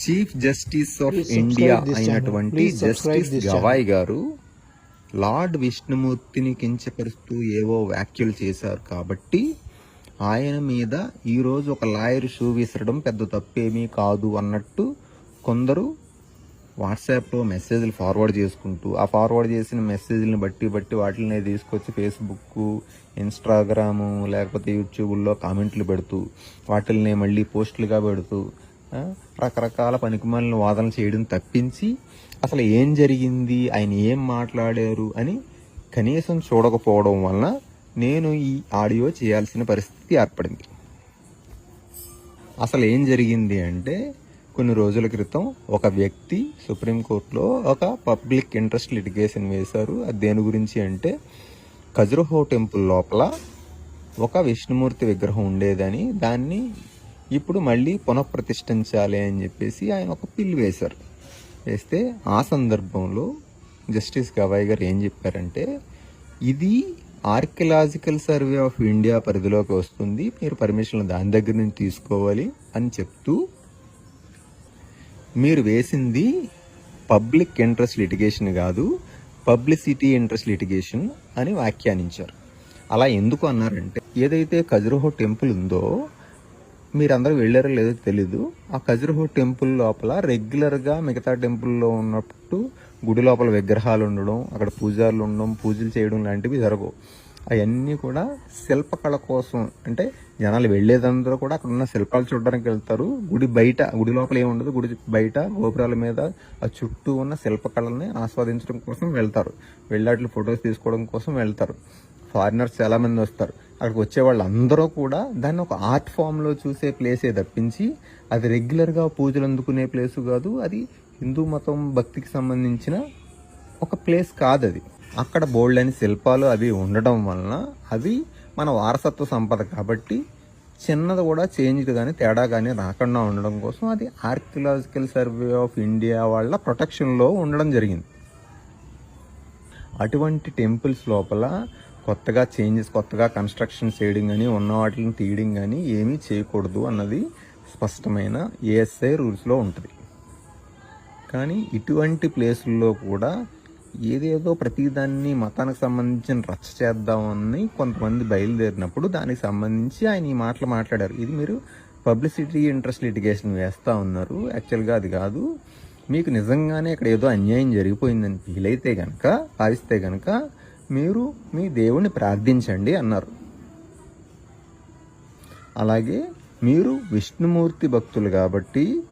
Chief justice of India. అయినటువంటి justice. Gavai గారు lord విష్ణుమూర్తిని కించపరుస్తూ ఏవో వ్యాఖ్యలు చేశారు కాబట్టి ఆయన మీద ఈరోజు ఒక లాయర్ షూ విసరడం పెద్ద తప్పేమీ కాదు అన్నట్టు కొందరు వాట్సాప్లో మెసేజ్లు ఫార్వర్డ్ చేసుకుంటూ ఆ ఫార్వర్డ్ చేసిన మెసేజ్ని బట్టి బట్టి వాటిని తీసుకొచ్చి ఫేస్బుక్ ఇన్స్టాగ్రాము లేకపోతే యూట్యూబ్లో కామెంట్లు పెడుతూ వాటిల్ని మళ్ళీ పోస్టులుగా పెడుతూ రకరకాల పనికిమాలిన వాదనలు చేయడం తప్పించి అసలు ఏం జరిగింది? ఆయన ఏం మాట్లాడారు? అని కనీసం చూడకపోవడం వలన నేను ఈ ఆడియో చేయాల్సిన పరిస్థితి ఏర్పడింది. అసలు ఏం జరిగింది అంటే కొన్ని రోజుల క్రితం ఒక వ్యక్తి సుప్రీంకోర్టులో ఒక పబ్లిక్ ఇంట్రెస్ట్ లిటిగేషన్ వేశారు. అది దేని గురించి అంటే ఖజురహో టెంపుల్ లోపల ఒక విష్ణుమూర్తి విగ్రహం ఉండేదని దాన్ని ఇప్పుడు మళ్ళీ పునఃప్రతిష్ఠించాలి అని చెప్పేసి ఆయన ఒక పిల్లు వేశారు. వేస్తే ఆ సందర్భంలో జస్టిస్ గవాయ్ గారు ఏం చెప్పారంటే ఇది ఆర్కియలాజికల్ సర్వే ఆఫ్ ఇండియా పరిధిలోకి వస్తుంది మీరు పర్మిషన్ దాని దగ్గర నుంచి తీసుకోవాలి అని చెప్తూ మీరు వేసింది పబ్లిక్ ఇంట్రెస్ట్ లిటిగేషన్ కాదు పబ్లిసిటీ ఇంట్రెస్ట్ లిటిగేషన్ అని వ్యాఖ్యానించారు. అలా ఎందుకు అన్నారంటే ఏదైతే ఖజురహో టెంపుల్ ఉందో మీరందరూ వెళ్ళారో లేదో తెలీదు. ఆ ఖజురహో టెంపుల్ లోపల రెగ్యులర్గా మిగతా టెంపుల్లో ఉన్నట్టు గుడి లోపల విగ్రహాలు ఉండడం అక్కడ పూజారులు ఉండడం పూజలు చేయడం లాంటివి జరగవు. అవన్నీ కూడా శిల్పకళ కోసం. అంటే జనాలు వెళ్ళేదందరూ కూడా అక్కడ ఉన్న శిల్పాలు చూడడానికి వెళ్తారు. గుడి బయట గుడి లోపల ఏముండదు గుడి బయట గోపురాల మీద ఆ చుట్టూ ఉన్న శిల్పకళని ఆస్వాదించడం కోసం వెళ్తారు. వెళ్ళాట్లు ఫొటోస్ తీసుకోవడం కోసం వెళ్తారు. ఫారినర్స్ చాలామంది వస్తారు. అక్కడికి వచ్చే వాళ్ళందరూ కూడా దాన్ని ఒక ఆర్ట్ ఫామ్లో చూసే ప్లేసే తప్పించి అది రెగ్యులర్గా పూజలు అందుకునే ప్లేస్ కాదు అది హిందూ మతం భక్తికి సంబంధించిన ఒక ప్లేస్ కాదు అది అక్కడ బోల్డ్ అని శిల్పాలు అవి ఉండడం వలన అవి మన వారసత్వ సంపద కాబట్టి చిన్నది కూడా చేంజ్ కానీ తేడా కానీ రాకుండా ఉండడం కోసం అది ఆర్కియలాజికల్ సర్వే ఆఫ్ ఇండియా వాళ్ళ ప్రొటెక్షన్లో ఉండడం జరిగింది. అటువంటి టెంపుల్స్ లోపల కొత్తగా చేంజెస్ కొత్తగా కన్స్ట్రక్షన్ చేయడం కానీ ఉన్న వాటిని తీయడం కానీ ఏమీ చేయకూడదు అన్నది స్పష్టమైన ఏఎస్ఐ రూల్స్లో ఉంటుంది. కానీ ఇటువంటి ప్లేసుల్లో కూడా ఏదేదో ప్రతిదాన్ని మతానికి సంబంధించిన రచ్చ చేద్దామని కొంతమంది బయలుదేరినప్పుడు దానికి సంబంధించి ఆయన ఈ మాటలు మాట్లాడారు. ఇది మీరు పబ్లిసిటీ ఇంట్రెస్ట్ లిటిగేషన్ వేస్తూ ఉన్నారు. యాక్చువల్గా అది కాదు. మీకు నిజంగానే ఇక్కడ ఏదో అన్యాయం జరిగిపోయిందని ఫీల్ అయితే కనుక భావిస్తే కనుక మీరు మీ దేవుణ్ణి ప్రార్థించండి అన్నారు. అలాగే మీరు విష్ణుమూర్తి భక్తులు కాబట్టి